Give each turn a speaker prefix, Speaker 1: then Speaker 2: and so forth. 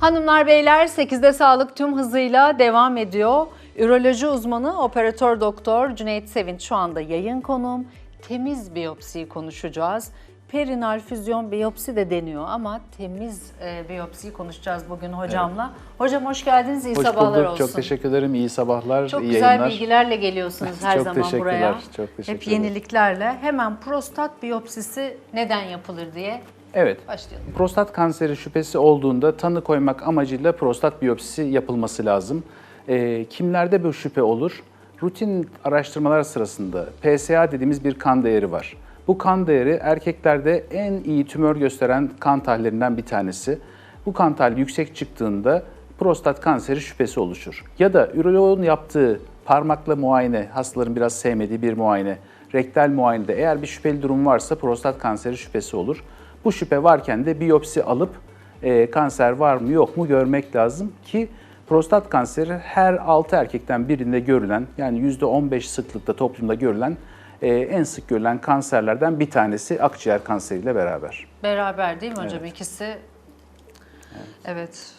Speaker 1: Hanımlar beyler 8'de sağlık tüm hızıyla devam ediyor. Üroloji uzmanı operatör doktor Cüneyt Sevinç şu anda yayın konuğum. Temiz biyopsiyi konuşacağız. Perinal füzyon biyopsi de deniyor ama temiz e, biyopsiyi konuşacağız bugün hocamla. Hocam hoş geldiniz, iyi
Speaker 2: Hoş
Speaker 1: sabahlar
Speaker 2: bulduk.
Speaker 1: olsun.
Speaker 2: Çok teşekkür ederim. İyi sabahlar,
Speaker 1: Çok
Speaker 2: iyi
Speaker 1: güzel
Speaker 2: yayınlar.
Speaker 1: bilgilerle geliyorsunuz her
Speaker 2: Çok
Speaker 1: zaman
Speaker 2: teşekkürler,
Speaker 1: buraya.
Speaker 2: çok
Speaker 1: Hep yeniliklerle. Hemen prostat biyopsisi neden yapılır diye
Speaker 2: Evet.
Speaker 1: başlayalım.
Speaker 2: Prostat kanseri şüphesi olduğunda tanı koymak amacıyla prostat biyopsisi yapılması lazım. Ee, kimlerde bu şüphe olur? Rutin araştırmalar sırasında PSA dediğimiz bir kan değeri var. Bu kan değeri erkeklerde en iyi tümör gösteren kan tahlillerinden bir tanesi. Bu kan tahlili yüksek çıktığında prostat kanseri şüphesi oluşur. Ya da üroloğun yaptığı parmakla muayene, hastaların biraz sevmediği bir muayene, rektal muayenede eğer bir şüpheli durum varsa prostat kanseri şüphesi olur. Bu şüphe varken de biyopsi alıp e, kanser var mı yok mu görmek lazım ki prostat kanseri her 6 erkekten birinde görülen yani %15 sıklıkta toplumda görülen e, en sık görülen kanserlerden bir tanesi akciğer kanseriyle beraber.
Speaker 1: Beraber değil mi hocam ikisi? Evet.